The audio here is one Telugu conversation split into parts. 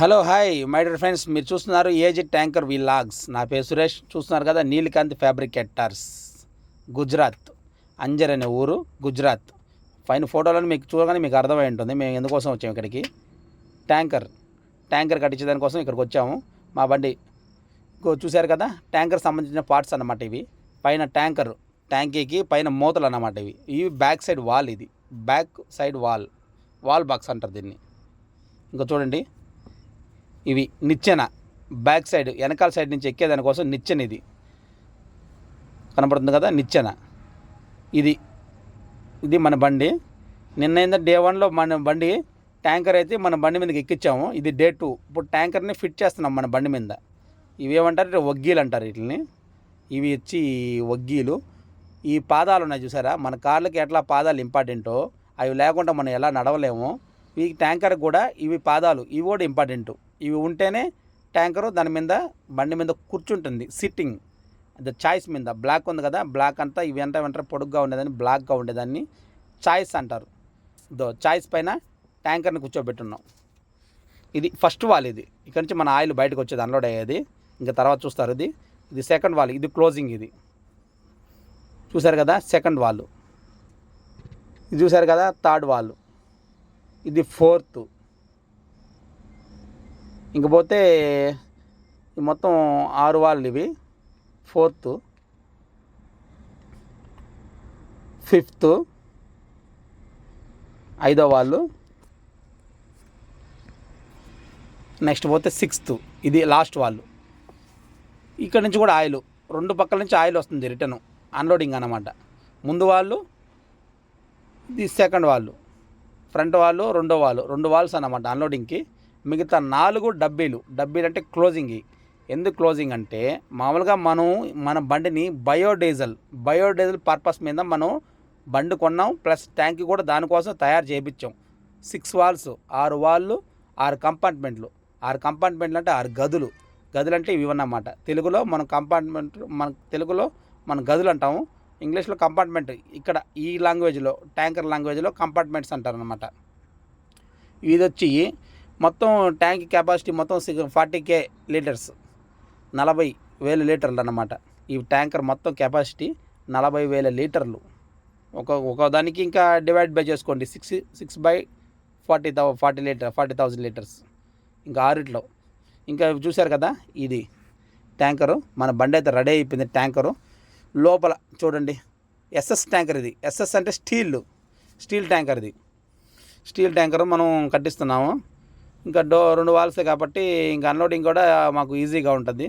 Hello hi my dear friends. మీరు చూస్తున్నారు ఏజ్ ట్యాంకర్ లాగ్స్ నా పేరు సురేష్. చూస్తున్నారు కదా నీలికాంత్ ఫ్యాబ్రికేటర్స్. గుజరాత్. అంజర్ అనే ఊరు గుజరాత్. పైన ఫోటోలను మీకు చూడగానే మీకు అర్థమై ఉంటుంది. మేము ఎందుకోసం వచ్చాము ఇక్కడికి? ట్యాంకర్. ట్యాంకర్ కట్టించే దానికోసం ఇక్కడికి వచ్చాము. మా బండి చూశారు కదా? ట్యాంకర్ సంబంధించిన పార్ట్స్ అన్నమాట ఇవి. పైన ట్యాంకర్ ట్యాంకీకి పైన మూతలు అన్నమాట ఇవి. ఇవి బ్యాక్ సైడ్ వాల్ ఇది. Back side wall. Wall box అంటారు దీన్ని. ఇంకా చూడండి. ఇవి నిచ్చెన బ్యాక్ సైడ్ వెనకాల సైడ్ నుంచి ఎక్కే దానికోసం నిచ్చెన ఇది. కనపడుతుంది కదా? నిచ్చెన. ఇది ఇది మన బండి. నిన్న ఏంటంటే డే వన్లో మన బండి ట్యాంకర్ అయితే మన బండి మీదకి ఎక్కించాము ఇది డే టూ. ఇప్పుడు ట్యాంకర్ని ఫిట్ చేస్తున్నాం మన బండి మీద. ఇవేమంటారు? వగ్గీలు అంటారు వీటిని. ఇవి వచ్చి వగ్గీలు ఈ పాదాలు ఉన్నాయి చూసారా? మన కార్లకి ఎట్లా పాదాలు ఇంపార్టెంటో అవి లేకుండా మనం ఎలా నడవలేము. ఈ ట్యాంకర్ కూడా ఇవి పాదాలు. ఇవి కూడా ఇంపార్టెంట్. ఇవి ఉంటేనే ట్యాంకరు దాని మీద బండి మీద కూర్చుంటుంది సిట్టింగ్ ద చాయిస్ మీద. బ్లాక్ ఉంది కదా బ్లాక్ అంతా ఇవి అంతా వెంటనే పొడుగ్గా ఉండేదాన్ని బ్లాక్గా ఉండేదాన్ని. చాయిస్ అంటారు. దో చాయిస్ పైన ట్యాంకర్ని కూర్చోబెట్టున్నాం. ఇది ఫస్ట్ వాల్ ఇది. ఇక్కడ నుంచి మన ఆయిల్ బయటకు వచ్చేది అన్లోడ్ అయ్యేది. ఇంకా తర్వాత చూస్తారు ఇది. ఇది సెకండ్ వాల్ ఇది క్లోజింగ్ ఇది. చూసారు కదా సెకండ్ వాల్ ఇది చూసారు కదా థర్డ్ వాల్ ఇది ఫోర్త్ ఇంకపోతే మొత్తం ఆరు వాళ్ళు ఇవి. ఫోర్త్ ఫిఫ్త్ ఐదో వాళ్ళు. నెక్స్ట్ పోతే సిక్స్త్ ఇది లాస్ట్ వాళ్ళు. ఇక్కడ నుంచి కూడా ఆయిల్ రెండు పక్కల నుంచి ఆయిల్ వస్తుంది రిటర్న్ అన్లోడింగ్ అన్నమాట. ముందు వాళ్ళు ఇది సెకండ్ వాళ్ళు. ఫ్రంట్ వాళ్ళు రెండో వాళ్ళు రెండు వాల్స్ అన్నమాట అన్లోడింగ్కి మిగతా నాలుగు డబ్బీలు డబ్బీలు అంటే క్లోజింగ్. ఎందుకు క్లోజింగ్ అంటే మామూలుగా మనం మన బండిని బయోడీజల్ బయోడీజల్ పర్పస్ మీద మనం బండి కొన్నాం ప్లస్ ట్యాంక్ కూడా దానికోసం తయారు చేయించాం సిక్స్ వాల్స్ ఆరు వాళ్ళు ఆరు కంపార్ట్మెంట్లు. ఆరు కంపార్ట్మెంట్లు అంటే ఆరు గదులు. గదులు అంటే ఇవి అన్నమాట. తెలుగులో మనం కంపార్ట్మెంట్ మన తెలుగులో మనం గదులు అంటాము. ఇంగ్లీష్లో కంపార్ట్మెంట్. ఇక్కడ ఈ లాంగ్వేజ్లో ట్యాంకర్ లాంగ్వేజ్లో కంపార్ట్మెంట్స్ అంటారు అనమాట ఇది వచ్చి మొత్తం ట్యాంక్ కెపాసిటీ మొత్తం ఫార్టీ కే లీటర్స్. నలభై వేల లీటర్లు అన్నమాట ఈ ట్యాంకర్ మొత్తం కెపాసిటీ నలభై వేల లీటర్లు. ఒక ఒక దానికి ఇంకా డివైడ్ బై చేసుకోండి. Six six by forty thou forty litre forty thousand litres. ఇంకా ఆరిట్లో. ఇంకా చూశారు కదా ఇది ట్యాంకరు. మన బండి అయితే రెడీ అయిపోయింది ట్యాంకరు. లోపల చూడండి. ఎస్ఎస్ ట్యాంకర్ ఇది. ఎస్ఎస్ అంటే స్టీల్. స్టీల్ ట్యాంకర్ ఇది. స్టీల్ ట్యాంకర్ మనం కట్టిస్తున్నాము. ఇంకా డో రెండు వాల్సే కాబట్టి ఇంకా అన్లోడింగ్ కూడా మాకు ఈజీగా ఉంటుంది.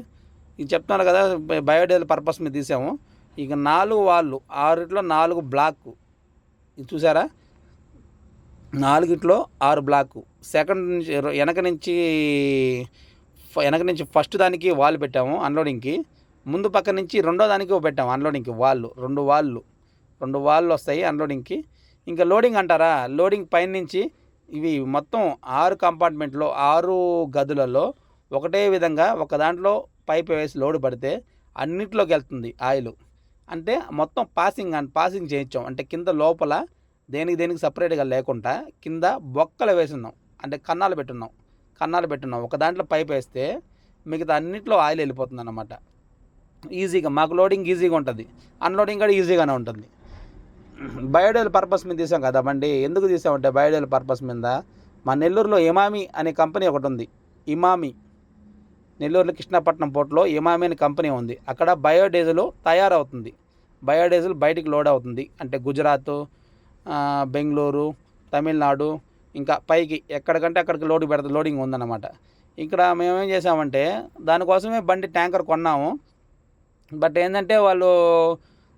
ఇది చెప్తున్నారు కదా బయోడీజల్ పర్పస్ మీద తీసాము. ఇక నాలుగు వాళ్ళు ఆరుట్లో నాలుగు బ్లాక్. ఇది చూసారా? నాలుగిట్లో ఆరు బ్లాక్. సెకండ్ నుంచి వెనక నుంచి వెనక నుంచి ఫస్ట్ దానికి వాల్ పెట్టాము అన్లోడింగ్కి. ముందు పక్క నుంచి రెండో దానికి పెట్టాము అన్లోడింగ్కి వాళ్ళు రెండు వాళ్ళు రెండు వాళ్ళు వస్తాయి అన్లోడింగ్కి. ఇంకా లోడింగ్ అంటారా? లోడింగ్ పైన నుంచి ఇవి మొత్తం ఆరు కంపార్ట్మెంట్లో ఆరు గదులలో ఒకటే విధంగా ఒక దాంట్లో పైప్ వేసి లోడ్ పడితే అన్నిట్లోకి వెళ్తుంది ఆయిల్. అంటే మొత్తం పాసింగ్ అండ్ పాసింగ్ చేయించాం. అంటే కింద లోపల దేనికి దేనికి సపరేట్గా లేకుండా కింద బొక్కలు వేసున్నాం. అంటే కన్నాలు పెట్టున్నాం. కన్నాలు పెట్టున్నాం. ఒక దాంట్లో పైప్ వేస్తే మిగతా అన్నిట్లో ఆయిల్ వెళ్ళిపోతుంది అన్నమాట ఈజీగా మాకు లోడింగ్ ఈజీగా ఉంటుంది. అన్లోడింగ్ కూడా ఈజీగానే ఉంటుంది. బయోడేల్ పర్పస్ మీద తీసాం కదా బండి. ఎందుకు తీసామంటే బయోడేల్ పర్పస్ మీద మా నెల్లూరులో ఇమామి అనే కంపెనీ ఒకటి ఉంది. ఇమామి. నెల్లూరులో కృష్ణపట్నం పోర్ట్లో ఇమామి అనే కంపెనీ ఉంది. అక్కడ బయోడీజిల్ తయారవుతుంది. బయోడీజిల్ బయటికి లోడ్ అవుతుంది. అంటే గుజరాత్ బెంగళూరు తమిళనాడు ఇంకా పైకి ఎక్కడికంటే అక్కడికి లోడ్ పెడత లోడింగ్ ఉందన్నమాట. ఇక్కడ మేమేం చేసామంటే దానికోసమే బండి ట్యాంకర్ కొన్నాము. బట్ ఏంటంటే వాళ్ళు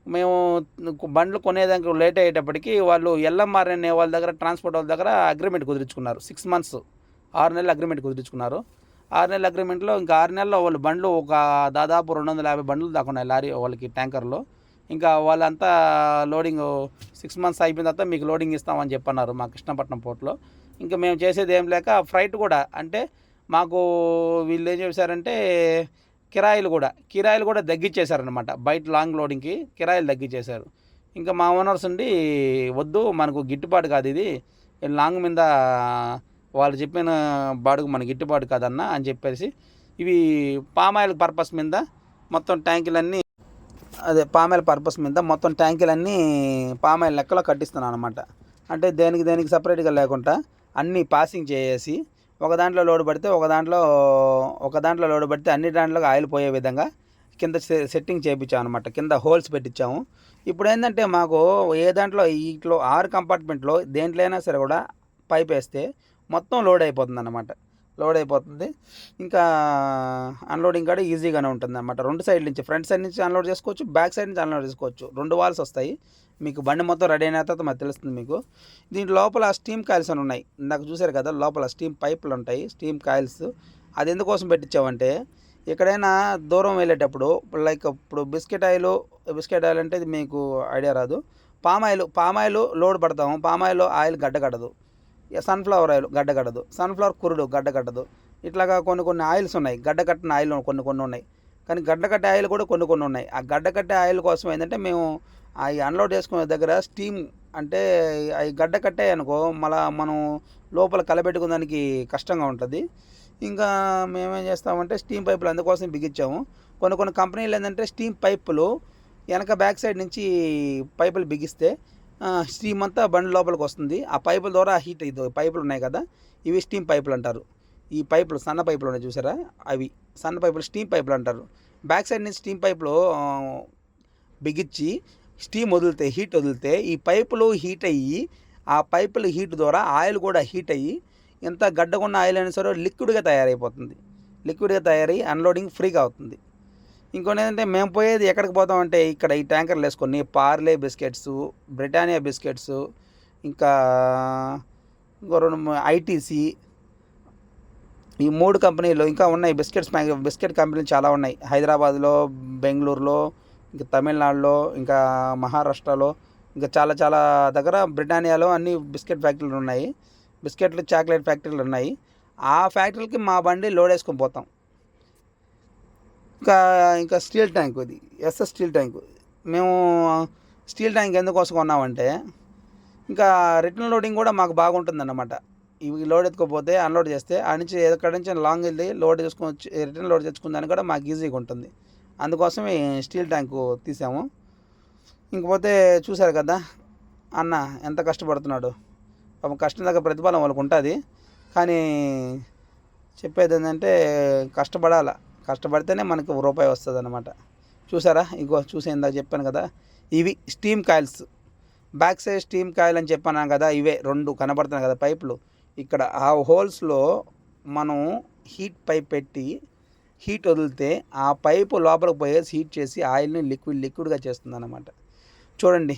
మేము బండ్లు కొనేదానికి లేట్ అయ్యేటప్పటికి వాళ్ళు ఎల్ఎంఆర్ అనే వాళ్ళ దగ్గర ట్రాన్స్పోర్ట్ వాళ్ళ దగ్గర అగ్రిమెంట్ కుదిరించుకున్నారు. సిక్స్ మంత్స్ ఆరు నెలలు అగ్రిమెంట్ కుదిరించుకున్నారు. ఆరు నెలల అగ్రిమెంట్లో ఇంకా ఆరు నెలల్లో వాళ్ళు బండ్లు ఒక దాదాపు రెండు వందల యాభై బండ్లు దాకా ఉన్నాయి లారీ వాళ్ళకి ట్యాంకర్లో. ఇంకా వాళ్ళంతా లోడింగ్ సిక్స్ మంత్స్ అయిపోయిన తర్వాత మీకు లోడింగ్ ఇస్తామని చెప్పన్నారు మా కృష్ణపట్నం పోర్ట్లో. ఇంకా మేము చేసేది ఏం లేక ఫ్రైట్ కూడా అంటే మాకు వీళ్ళు ఏం చేశారంటే కిరాయిలు కూడా కిరాయిలు కూడా తగ్గించేశారనమాట బయట లాంగ్ లోడింగ్కి కిరాయిలు తగ్గించేశారు ఇంకా మా ఓనర్స్ ఉండి వద్దు మనకు గిట్టుబాటు కాదు ఇది. లాంగ్ మీద వాళ్ళు చెప్పిన బాడుగు మనకి గిట్టుబాటు కాదన్నా అని చెప్పేసి ఇవి పామాయిల్ పర్పస్ మీద మొత్తం ట్యాంకులన్నీ అదే పామాయిల్ పర్పస్ మీద మొత్తం ట్యాంకులన్నీ పామాయిల్ లెక్కలో కట్టిస్తున్నాను అనమాట అంటే దేనికి దేనికి సపరేట్గా లేకుండా అన్నీ పాసింగ్ చేసేసి ఒక దాంట్లో లోడ్ పడితే ఒక దాంట్లో ఒక దాంట్లో లోడ్ పడితే అన్ని దాంట్లో ఆయిల్ పోయే విధంగా కింద సె- సెట్టింగ్ చేయించాం అనమాట కింద హోల్స్ పెట్టించాము ఇప్పుడు ఏంటంటే మాకు ఏ దాంట్లో ఇట్లో ఆరు కంపార్ట్మెంట్లో దేంట్లో అయినా సరే కూడా పైప్ వేస్తే మొత్తం లోడ్ అయిపోతుంది అనమాట లోడ్ అయిపోతుంది. ఇంకా అన్లోడింగ్ కూడా ఈజీగానే ఉంటుంది అనమాట రెండు సైడ్ నుంచి ఫ్రంట్ సైడ్ నుంచి అన్లోడ్ చేసుకోవచ్చు బ్యాక్ సైడ్ నుంచి అన్లోడ్ చేసుకోవచ్చు. రెండు వాల్స్ వస్తాయి. మీకు బండి మొత్తం రెడీ అయిన తర్వాత మాకు తెలుస్తుంది మీకు. దీని లోపల స్టీమ్ కాయిల్స్ అని ఉన్నాయి. ఇందాక చూశారు కదా లోపల స్టీమ్ పైపులు ఉంటాయి స్టీమ్ కాయిల్స్ అది ఎందుకోసం పెట్టించామంటే ఎక్కడైనా దూరం వెళ్ళేటప్పుడు లైక్ ఇప్పుడు బిస్కెట్ ఆయిల్ బిస్కెట్ ఆయిల్ అంటే ఇది మీకు ఐడియా రాదు. Palm oil palm oil load పడతాము. Palm oil oil sunflower oil గడ్డకడదు sunflower కురుడు గడ్డకట్టదు ఇట్లాగా కొన్ని కొన్ని ఆయిల్స్ ఉన్నాయి. గడ్డకట్టిన ఆయిల్ కొన్ని కొన్ని ఉన్నాయి. కానీ గడ్డకట్టే ఆయిల్ కూడా కొన్ని కొన్ని ఉన్నాయి. ఆ గడ్డకట్టే ఆయిల్ కోసం ఏంటంటే మేము అవి అన్లోడ్ చేసుకునే దగ్గర స్టీమ్ అంటే అవి గడ్డ కట్టాయి అనుకో మళ్ళా మనం లోపల కలబెట్టుకోవడానికి కష్టంగా ఉంటుంది. ఇంకా మేమేం చేస్తామంటే స్టీమ్ పైపులు అందుకోసం బిగించాము. కొన్ని కొన్ని కంపెనీలు ఏంటంటే స్టీమ్ పైపులు వెనక బ్యాక్ సైడ్ నుంచి పైపులు బిగిస్తే స్టీమ్ అంతా బండి లోపలికి వస్తుంది. ఆ పైపుల ద్వారా హీట్ ఇది పైపులు ఉన్నాయి కదా ఇవి స్టీమ్ పైపులు అంటారు. ఈ పైపులు సన్న పైపులు ఉన్నాయి చూసారా? అవి సన్న పైపులు స్టీమ్ పైపులు అంటారు. బ్యాక్ సైడ్ నుంచి స్టీమ్ పైపులు బిగించి స్టీమ్ వదిలితే హీట్ వదిలితే ఈ పైపులు హీట్ అయ్యి ఆ పైపుల హీట్ ద్వారా ఆయిల్ కూడా హీట్ అయ్యి ఎంత గడ్డకున్న ఆయిల్ అయినా సరే లిక్విడ్గా తయారైపోతుంది. లిక్విడ్గా తయారై అన్లోడింగ్ ఫ్రీగా అవుతుంది. ఇంకోటి ఏంటంటే మేము పోయేది ఎక్కడికి పోతామంటే ఇక్కడ ఈ ట్యాంకర్లు వేసుకొని పార్లే బిస్కెట్స్ బ్రిటానియా బిస్కెట్స్ ఇంకా ఇంకో రెండు ఐటీసీ ఈ మూడు కంపెనీలు ఇంకా ఉన్నాయి. బిస్కెట్స్ బిస్కెట్ కంపెనీలు చాలా ఉన్నాయి. హైదరాబాద్లో బెంగళూరులో ఇంకా తమిళనాడులో ఇంకా మహారాష్ట్రలో ఇంకా చాలా చాలా దగ్గర బ్రిటానియాలో అన్ని బిస్కెట్ ఫ్యాక్టరీలు ఉన్నాయి. బిస్కెట్లు చాక్లెట్ ఫ్యాక్టరీలు ఉన్నాయి. ఆ ఫ్యాక్టరీలకి మా బండి లోడ్ వేసుకొని పోతాం. ఇంకా ఇంకా స్టీల్ ట్యాంక్ ఇది ఎస్ఎస్ స్టీల్ ట్యాంక్. మేము స్టీల్ ట్యాంక్ ఎందుకోసం కొన్నామంటే ఇంకా రిటర్న్ లోడింగ్ కూడా మాకు బాగుంటుంది అన్నమాట ఇవి లోడ్ ఎత్తుకోపోతే అన్లోడ్ చేస్తే ఆ నుంచి ఎక్కడి నుంచి లాంగ్ వెళ్ళి లోడ్ చేసుకొని రిటర్న్ లోడ్ తెచ్చుకుందానికి కూడా మాకు ఈజీగా ఉంటుంది. అందుకోసమే స్టీల్ ట్యాంకు తీసాము. ఇంకపోతే చూశారు కదా అన్న ఎంత కష్టపడుతున్నాడు. పాపం కష్టం దగ్గర ప్రతిఫలం వాళ్ళకు ఉంటుంది. కానీ చెప్పేది ఏంటంటే కష్టపడాల. కష్టపడితేనే మనకు రూపాయి వస్తుంది అనమాట చూసారా? ఇగో చూసే ఇందాక చెప్పాను కదా ఇవి steam coils. Back side steam coil అని చెప్పాను కదా ఇవే రెండు కనబడుతున్నాయి కదా పైపులు. ఇక్కడ ఆ హోల్స్లో మనం హీట్ పైప్ పెట్టి హీట్ వదిలితే ఆ పైపు లోపలికి పోయేసి హీట్ చేసి ఆయిల్ని లిక్విడ్ లిక్విడ్గా చేస్తుంది అనమాట చూడండి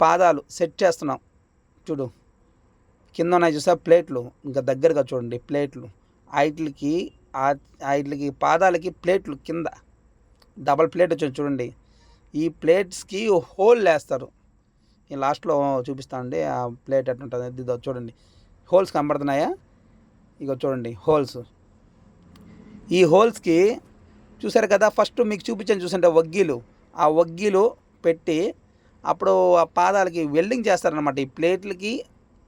పాదాలు సెట్ చేస్తున్నాం. చూడు కింద ఉన్నాయి చూసా ప్లేట్లు. ఇంకా దగ్గరగా చూడండి ప్లేట్లు. వాటికి వాటికి పాదాలకి ప్లేట్లు కింద. డబల్ ప్లేట్ వచ్చింది చూడండి. ఈ ప్లేట్స్కి హోల్ వేస్తారు ఈ లాస్ట్లో చూపిస్తానండి ఆ ప్లేట్ ఎట్టుంటుంది ఇదో చూడండి. హోల్స్ కనబడుతున్నాయా? ఇగో చూడండి హోల్స్. ఈ హోల్స్కి చూసారు కదా ఫస్ట్ మీకు చూపించాను చూసంటే వగ్గీలు. ఆ వగ్గీలు పెట్టి అప్పుడు ఆ పాదాలకి వెల్డింగ్ చేస్తారనమాట ఈ ప్లేట్లకి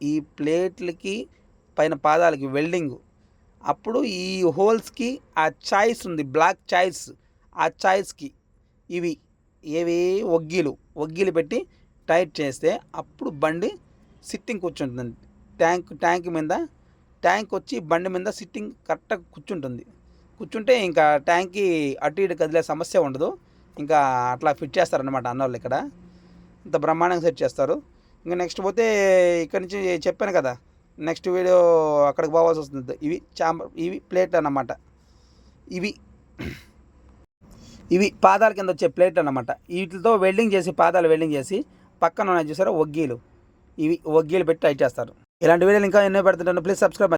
ఈ ప్లేట్లకి పైన పాదాలకి వెల్డింగ్. అప్పుడు ఈ హోల్స్కి ఆ చాయిస్ ఉంది బ్లాక్ చాయిస్ ఆ చాయిస్కి ఇవి ఏవి ఒగ్గిలు ఒగ్గిలు పెట్టి టైట్ చేస్తే అప్పుడు బండి సిట్టింగ్ కూర్చుంటుంది. ట్యాంక్ ట్యాంక్ మీద ట్యాంక్ వచ్చి బండి మీద సిట్టింగ్ కరెక్ట్గా కూర్చుంటుంది. కూర్చుంటే ఇంకా ట్యాంక్కి అటు ఇటు కదిలే సమస్య ఉండదు. ఇంకా అట్లా ఫిట్ చేస్తారనమాట అన్నోళ్ళు ఇక్కడ. ఇంత బ్రహ్మాండంగా సెట్ చేస్తారు. ఇంకా నెక్స్ట్ పోతే ఇక్కడ నుంచి చెప్పాను కదా నెక్స్ట్ వీడియో అక్కడికి పోవాల్సి వస్తుంది. ఇవి చాంబర్ ఇవి ప్లేట్ అన్నమాట. ఇవి ఇవి పాదాల కింద వచ్చే ప్లేట్ అన్నమాట. వీటితో వెల్డింగ్ చేసి పాదాలు వెల్డింగ్ చేసి పక్కన ఉన్నాయి చూసారా ఒగ్గీలు. ఇవి ఒగ్గీలు పెట్టి టైట్ చేస్తారు. ఇలాంటి వీడియోలు ఇంకా ఎన్నో పెడుతుంటాను. Please subscribe